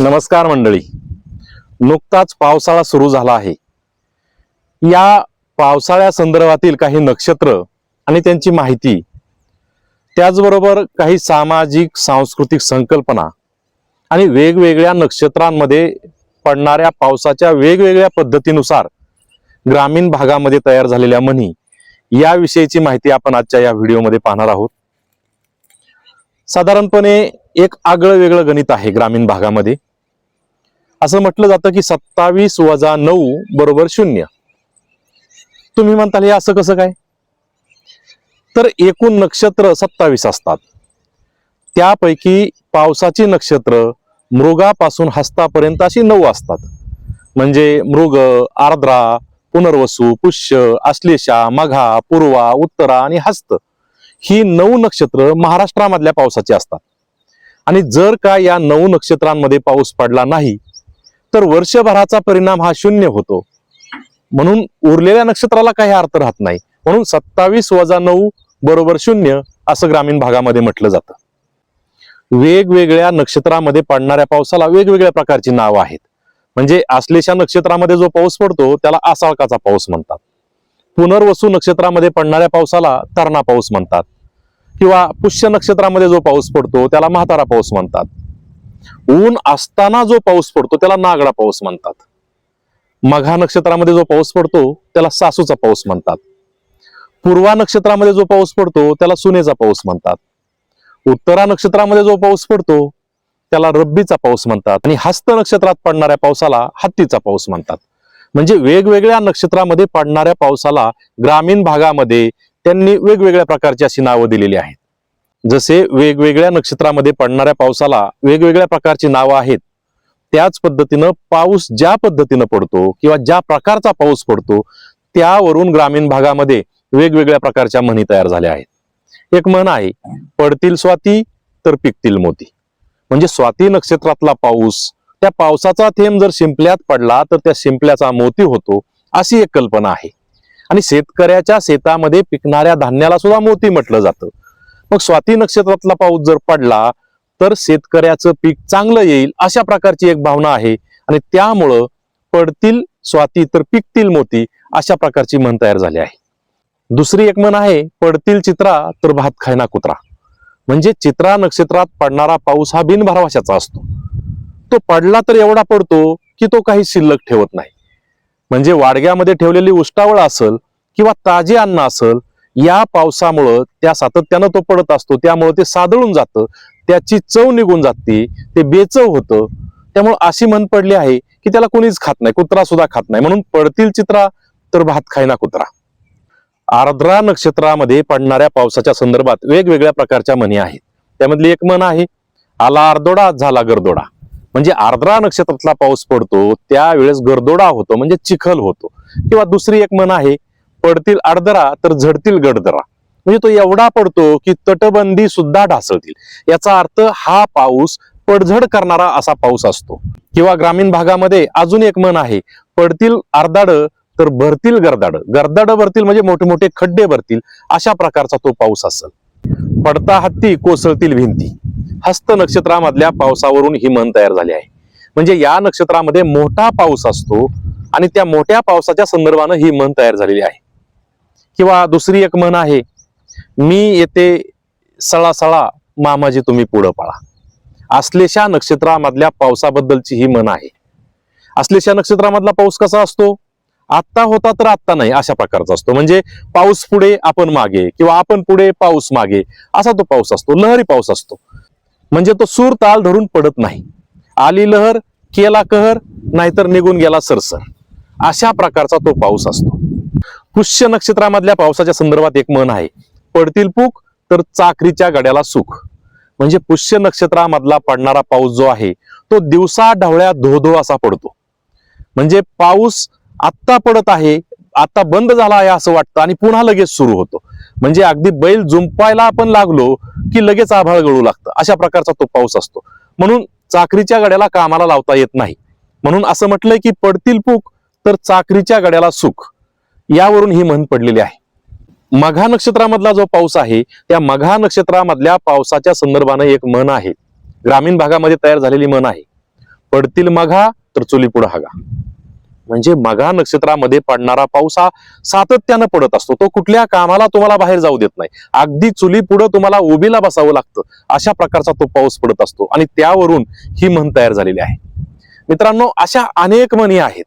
नमस्कार मंडळी. नुकताच पावसाळा सुरू झाला आहे. या पावसाळ्या संदर्भातील काही नक्षत्र आणि त्यांची माहिती त्याचबरोबर काही सामाजिक सांस्कृतिक संकल्पना आणि वेगवेगळ्या नक्षत्रांमध्ये पडणाऱ्या पावसाच्या वेगवेगळ्या पद्धतीनुसार ग्रामीण भागामध्ये तयार झालेल्या म्हणी याविषयीची माहिती आपण आजच्या या व्हिडिओमध्ये पाहणार आहोत. साधारणपणे एक आगळं वेगळं गणित आहे ग्रामीण भागामध्ये. असं म्हटलं जातं की सत्तावीस वजा नऊ बरोबर शून्य. तुम्ही म्हणताल हे असं कसं काय? तर एकूण नक्षत्र सत्तावीस असतात. त्यापैकी पावसाची नक्षत्र मृगापासून हस्तापर्यंत अशी नऊ असतात. म्हणजे मृग आर्द्रा पुनर्वसू पुष्य आश्लेषा मघा पूर्वा उत्तरा आणि हस्त ही नऊ नक्षत्र महाराष्ट्रामधल्या पावसाची असतात. आणि जर का या नऊ नक्षत्रांमध्ये पाऊस पडला नाही तर वर्षभराचा परिणाम हा शून्य होतो. म्हणून उरलेल्या नक्षत्राला काही अर्थ राहत नाही. म्हणून सत्तावीस वजा नऊ बरोबर शून्य असं ग्रामीण भागामध्ये म्हटलं जातं. वेगवेगळ्या नक्षत्रामध्ये पडणाऱ्या पावसाला वेगवेगळ्या प्रकारची नावं आहेत. म्हणजे आश्लेषा नक्षत्रामध्ये जो पाऊस पडतो त्याला आसाळकाचा पाऊस म्हणतात. पुनर्वसू नक्षत्रामध्ये पडणाऱ्या पावसाला तरणा पाऊस म्हणतात. किंवा पुष्य नक्षत्रामध्ये जो पाऊस पडतो त्याला म्हातारा पाऊस म्हणतात. ऊन असताना जो पाऊस पडतो त्याला नागडा पाऊस म्हणतात. मघा नक्षत्रामध्ये जो पाऊस पडतो त्याला सासूचा पाऊस म्हणतात. पूर्वा नक्षत्रामध्ये जो पाऊस पडतो त्याला सुनेचा पाऊस म्हणतात. उत्तरा नक्षत्रामध्ये जो पाऊस पडतो त्याला रब्बीचा पाऊस म्हणतात. आणि हस्त नक्षत्रात पडणाऱ्या पावसाला हत्तीचा पाऊस म्हणतात. म्हणजे वेगवेगळ्या नक्षत्रामध्ये पडणाऱ्या पावसाला ग्रामीण भागामध्ये त्यांनी वेगवेगळ्या प्रकारची अशी नावं दिलेली आहेत. जसे वेगवेगळ्या नक्षत्रामध्ये पडणाऱ्या पावसाला वेगवेगळ्या प्रकारची नावं आहेत त्याच पद्धतीनं पाऊस ज्या पद्धतीनं पडतो किंवा ज्या प्रकारचा पाऊस पडतो त्यावरून ग्रामीण भागामध्ये वेगवेगळ्या प्रकारच्या म्हणी तयार झाल्या आहेत. एक म्हण आहे पडतील स्वाती तर पिकतील मोती. म्हणजे स्वाती नक्षत्रातला पाऊस त्या पावसाचा थेंब जर शिंपल्यात पडला तर त्या शिंपल्याचा मोती होतो अशी एक कल्पना आहे. आणि शेतकऱ्याच्या शेतामध्ये पिकणाऱ्या धान्याला सुद्धा मोती म्हटलं जातं. मग स्वाती नक्षत्रातला पाऊस जर पडला तर शेतकऱ्याचं पीक चांगलं येईल अशा प्रकारची एक भावना आहे. आणि त्यामुळं पडतील स्वाती तर पिकतील मोती अशा प्रकारची म्हण तयार झाली आहे. दुसरी एक म्हण आहे पडतील चित्रा तर भात खायना कुत्रा. म्हणजे चित्रा नक्षत्रात पडणारा पाऊस हा बिनभरवशाचा असतो. तो पडला तर एवढा पडतो की तो काही शिल्लक ठेवत नाही. म्हणजे वाडग्यामध्ये ठेवलेली उष्टावळ असल किंवा ताजे अन्न असल या पावसामुळं त्या सातत्यानं तो पडत असतो त्यामुळं ते सादळून जातं त्याची चव निघून जाते ते बेचव होतं. त्यामुळं अशी म्हण पडली आहे की त्याला कोणीच खात नाही कुत्रा सुद्धा खात नाही. म्हणून पडतील चित्रा तर भात खायना कुत्रा. आर्द्रा नक्षत्रामध्ये पडणाऱ्या पावसाच्या संदर्भात वेगवेगळ्या प्रकारच्या म्हणी आहेत. त्यामधली एक म्हण आहे आला अर्दोडा झाला गरदोडा. म्हणजे आर्द्रा नक्षत्रातला पाऊस पडतो त्यावेळेस गरदोडा होतो म्हणजे चिखल होतो. किंवा दुसरी एक म्हण आहे पडतील आडदरा तर झडतील गडदरा. म्हणजे तो एवढा पडतो की तटबंदी सुद्धा ढासळतील. याचा अर्थ हा पाऊस पडझड करणारा असा पाऊस असतो. किंवा ग्रामीण भागामध्ये अजून एक म्हण आहे पडतील अर्धाड तर भरतील गर्दाड. गर्दाड भरतील म्हणजे मोठे मोठे खड्डे भरतील अशा प्रकारचा तो पाऊस असेल. पडता हत्ती कोसळतील भिंती. हस्त नक्षत्रामधल्या पावसावरून ही म्हण तयार झाली आहे. म्हणजे या नक्षत्रामध्ये मोठा पाऊस असतो आणि त्या मोठ्या पावसाच्या संदर्भानं ही म्हण तयार झालेली आहे. किंवा दुसरी एक म्हण आहे मी येते सळा सळा मामाजी तुम्ही पुढं पळा. आश्लेषा नक्षत्रामधल्या पावसाबद्दलची ही म्हण आहे. आश्लेषा नक्षत्रामधला पाऊस कसा असतो? आत्ता होता तर आत्ता नाही अशा प्रकारचा असतो. म्हणजे पाऊस पुढे आपण मागे किंवा आपण पुढे पाऊस मागे असा तो पाऊस असतो लहरी पाऊस असतो. म्हणजे तो सूर ताल धरून पडत नाही. आली लहर केला कहर नाहीतर निघून गेला सरसर. अशा प्रकारचा तो पाऊस असतो. पुष्य नक्षत्रामधल्या पावसाच्या संदर्भात एक म्हण आहे. पडतील पूक तर चाकरीच्या गड्याला सुख. म्हणजे पुष्य नक्षत्रामधला पडणारा पाऊस जो आहे तो दिवसा ढवळ्या धोधो असा पडतो. म्हणजे पाऊस आत्ता पडत आहे आता बंद झाला आहे असं वाटतं आणि पुन्हा लगेच सुरू होतो. म्हणजे अगदी बैल जुंपायला आपण लागलो की लगेच आभाळ गळू लागतं. अशा प्रकारचा तो पाऊस असतो. म्हणून चाकरीच्या गड्याला कामाला लावता येत नाही. म्हणून असं म्हटलंय की पडतील पूक तर चाकरीच्या गड्याला सुख. यावरून ही म्हण पडलेली आहे. मघा नक्षत्रामधला जो पाऊस आहे त्या मघा नक्षत्रामधल्या पावसाच्या संदर्भानं एक म्हण आहे. ग्रामीण भागामध्ये तयार झालेली म्हण आहे. पडतील मघा तर चुली हगा. म्हणजे मघा नक्षत्रामध्ये पडणारा पाऊस हा सातत्यानं पडत असतो. तो कुठल्या कामाला तुम्हाला बाहेर जाऊ देत नाही. अगदी चुली पुढं तुम्हाला उभीला बसावं लागतं. अशा प्रकारचा तो पाऊस पडत असतो. आणि त्यावरून ही म्हण तयार झालेली आहे. मित्रांनो अशा अनेक म्हणी आहेत.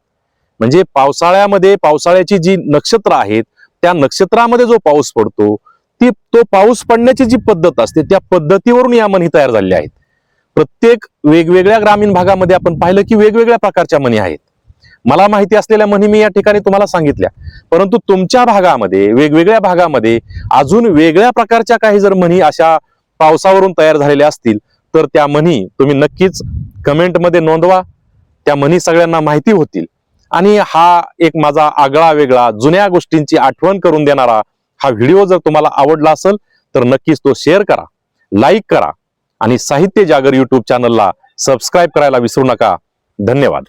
म्हणजे पावसाळ्यामध्ये पावसाळ्याची जी नक्षत्र आहेत त्या नक्षत्रामध्ये जो पाऊस पडतो ती तो पाऊस पडण्याची जी पद्धत असते त्या पद्धतीवरून या म्हणी तयार झालेल्या आहेत. प्रत्येक वेगवेगळ्या ग्रामीण भागामध्ये आपण पाहिलं की वेगवेगळ्या प्रकारच्या म्हणी आहेत. मला माहिती असलेल्या म्हणी मी या ठिकाणी तुम्हाला सांगितल्या. परंतु तुमच्या भागामध्ये वेगवेगळ्या भागामध्ये अजून वेगळ्या प्रकारच्या काही जर म्हणी अशा पावसावरून तयार झालेल्या असतील तर त्या म्हणी तुम्ही नक्कीच कमेंटमध्ये नोंदवा. त्या म्हणी सगळ्यांना माहिती होतील. आणि हा एक माझा आगळा वेगळा जुन्या गोष्टींची आठवण करून देणारा हा व्हिडिओ जर तुम्हाला आवडला असेल तर नक्कीच तो शेअर करा लाईक करा आणि साहित्य जागर यूट्यूब चॅनलला सबस्क्राईब करायला विसरू नका. धन्यवाद.